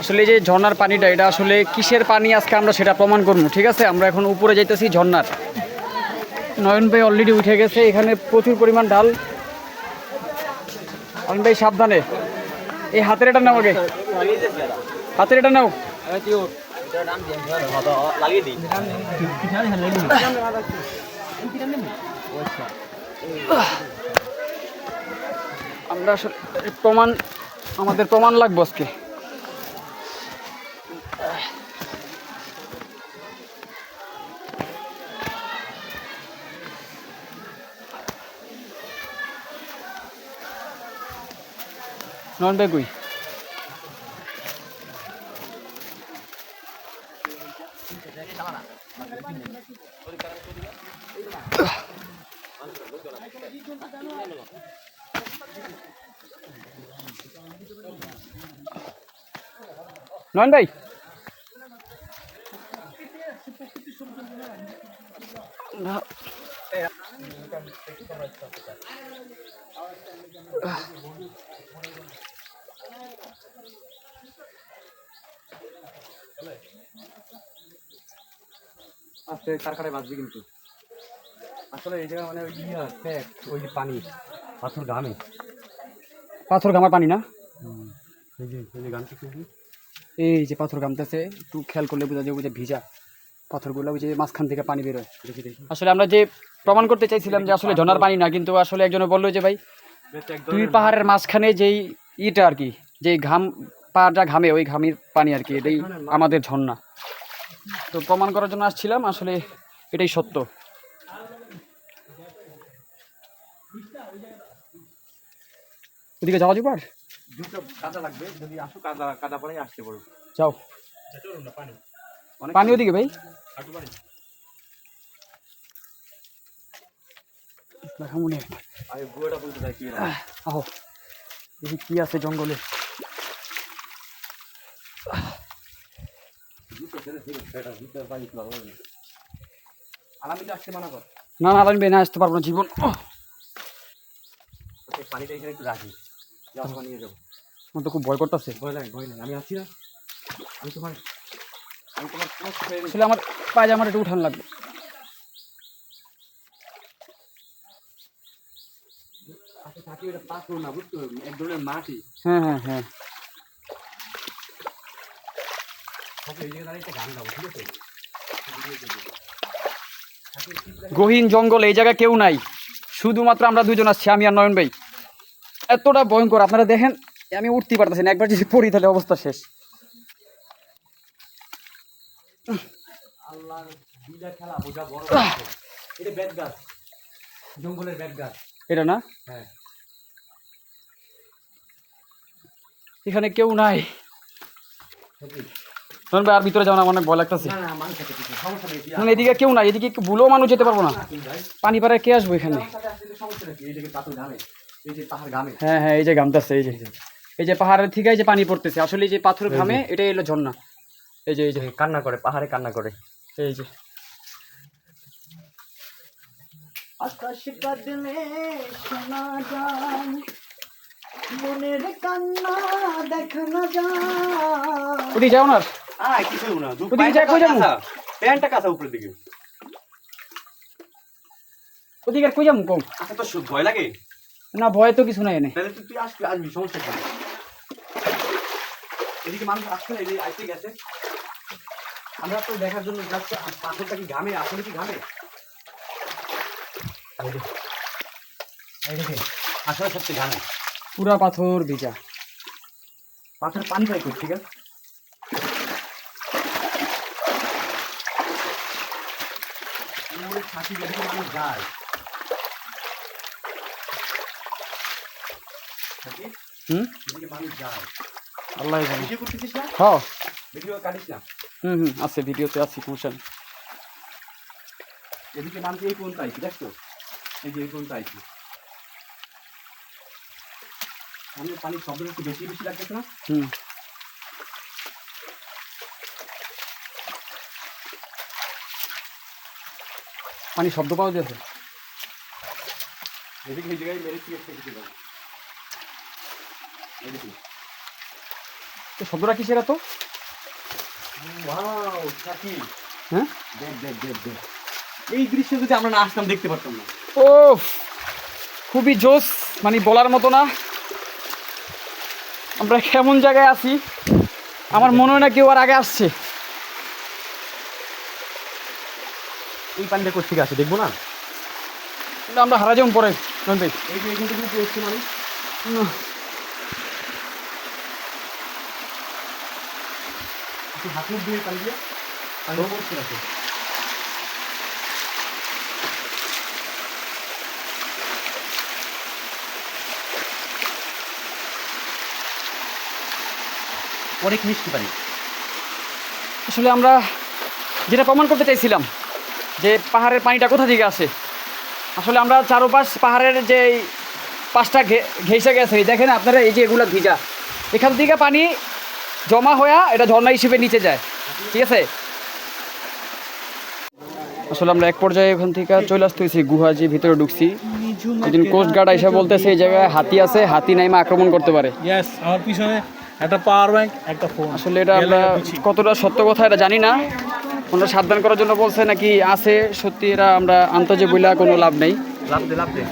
আসলে যে ঝর্নার পানিটা, এটা আসলে কিসের পানি আজকে আমরা সেটা প্রমাণ করব। ঠিক আছে? আমরা এখন উপরে যাইতেছি ঝর্ণার। নয়ন ভাই অলরেডি উঠে গেছে, এখানে প্রচুর পরিমাণ ডাল। নয়ন ভাই, সাবধানে। এই হাতের এটা নাও আগে। হাতের এটা নাও। আমরা আসলে প্রমাণ, আমাদের প্রমাণ লাগবে আজকে। নন বেগুই নয়ন ভাই আস্তে কারখানায় বাঁচবে কিন্তু। আসলে এই জায়গা মানে ওই ইয়া ফ্যাক ওই যে পানি পাথর ঘামে। পাথর ঘামার পানি না? এই যে এই যে গান এই যে পাথর ঘামতেছে একটু খেয়াল করলে বোঝা যায় যে ভিজা পাথরগুলো ওই যে মাঝখান থেকে পানি বেরোয়। দেখি দেখি। আসলে আমরা যে প্রমাণ করতে চাইছিলাম যে আসলে ঝর্ণার পানি না কিন্তু আসলে একজনে বলল যে ভাই দুই পাহাড়ের মাঝখানে যেই ইটা আর কি যে ঘাম পাহাড়টা ঘামে ওই ঘামের পানি আর কি এটাই আমাদের ঝর্ণা। তো প্রমাণ করার জন্য আসছিলাম আসলে এটাই সত্য। ওদিকে যাওয়া যাবে আর কাদা লাগবে যদি আসো কাদা কাদা আসতে পারো। যাও। পানি ওদিকে ভাই। দেখা মনে আহো কি আছে জঙ্গলে দুটো ছেড়ে ছেড়ে সেটা দুটো পানি খোলা হবে আলামিতে আসতে মানা কর না না আলামিন ভাই না আসতে পারব না জীবন। পানিটা এখানে একটু রাখি। নিয়ে যাব। আমার তো খুব ভয় করতেছে। ভয় লাগে ভয় লাগে। আমি আছি না। আমি তোমার আমি তোমার কোনো আমার পায়জামার একটু উঠান লাগবে। আচ্ছা থাকি ওটা পাথর না বুঝতো এক ধরনের মাটি। হ্যাঁ হ্যাঁ হ্যাঁ ওকে এই জায়গায় দাঁড়িয়ে একটা গান গাবো ঠিক আছে গহীন জঙ্গল, এই জায়গায় কেউ নাই। শুধুমাত্র আমরা দুজন আসছি আমি আর নয়ন ভাই। এতটা ভয়ঙ্কর, আপনারা দেখেন, আমি উঠতে পারতেছি না, একবার যদি পড়ি তাহলে অবস্থা শেষ। এটা না? এখানে কেউ নাই। নয়ন ভাই আর ভিতরে যাও না অনেক ভয় লাগতেছে। না না না, এদিকে কেউ নাই এদিকে ভুলেও মানুষ যেতে পারব না। পানি পাড়ায় কে আসব এখানে? হ্যাঁ হ্যাঁ এই যে ঘামতেছে এই যে। এই যে পাহাড়ের থেকে এই যে পানি পড়তেছে আসলে এই যে পাথর ঘামে এটাই এলো ঝর্ণা। এই যে এই যে। কান্না করে পাহাড়ে কান্না করে। এই যে। আকাশ কাঁদলে শোনা যায় মনের কান্না দেখানো যায়। ওদিকে যাও না আর। আয় কিছু না? দু ওদিকে কই যাব? প্যান্টটা কাঁচা উপরের দিকে। ওদিকে কই যাব কম আচ্ছা তো সু- ভয় লাগে? না ভয় তো কিছু নাই তাহলে তুই তুই আসবি আসবি সমস্যা কি? এদিকে মানুষ আসছে না এদিকে আসতে গেছে। আমরা তো দেখার জন্য যাচ্ছি পাথরটা কি ঘামে? আসলে কি ঘামে? এই যে, আসলে সত্যি ঘামে। পুরা পাথর ভিজা। পাথর পানি পাই ঠিক আছে? মোড়ে থাকি যেদিকে মানুষ যায় হুম? মানুষ যায়। আল্লাহ ভিডিও করতেছিস না? হ। ভিডিও কাটিস না? হুম হুম আছে ভিডিওতে আছে সমস্যা নেই। এদিকে মানুষ এই পর্যন্ত আইছি দেখছ এই যে এই পর্যন্ত আইছি সামনে পানির শব্দ একটু বেশি বেশি লাগতেছে না? হুম। পানি শব্দ পাওয়া যাচ্ছে এদিকে এই জায়গায় মেরে তো শব্দটা কিসের এত? হ্যাঁ? এই দৃশ্য যদি আমরা না আসতাম দেখতে পারতাম না। ও খুবই জোস মানে বলার মতো না। আমরা কেমন জায়গায় আছি? আমার মনে হয় না কেউ আর আগে আসছে। এই পানিটা কোথা থেকে আসে দেখব না? আমরা হারা যাব পরে নয় ভাই এই যে এখান থেকে এসছে মানুষ হাত মুখ দিয়ে পানি দিয়ে পানি পড়ছে আছে অনেক মিষ্টি পানি। আসলে আমরা যেটা প্রমাণ করতে চাইছিলাম যে পাহাড়ের পানিটা কোথা থেকে আসে? আসলে আমরা চারোপাশ পাহাড়ের যে পাশটা ঘে- ঘেঁষে গেছে দেখেন আপনারা এই যে এগুলো ভিজা। এখান থেকে পানি জমা হয়ে এটা ঝর্ণা হিসেবে নিচে যায়। ঠিক আছে? আসলে আমরা এক পর্যায়ে ওখান থেকে চলে আসতে আসতেছি গুহা যে ভিতরে ঢুকছি। একজন কোস্ট গার্ড এসে বলতেছে এই জায়গায় হাতি আছে হাতি নাইমা আক্রমণ করতে পারে। আমার পিছনে একটা পাওয়ার ব্যাংক একটা ফোন আসলে এটা আমরা কতটা সত্য কথা এটা জানি না। ওনারা সাবধান করার জন্য বলছে নাকি আছে, সত্যি এরা আমরা আন্তর্জাতিক বইলা কোনো লাভ নেই। লাভ দে লাভ দে।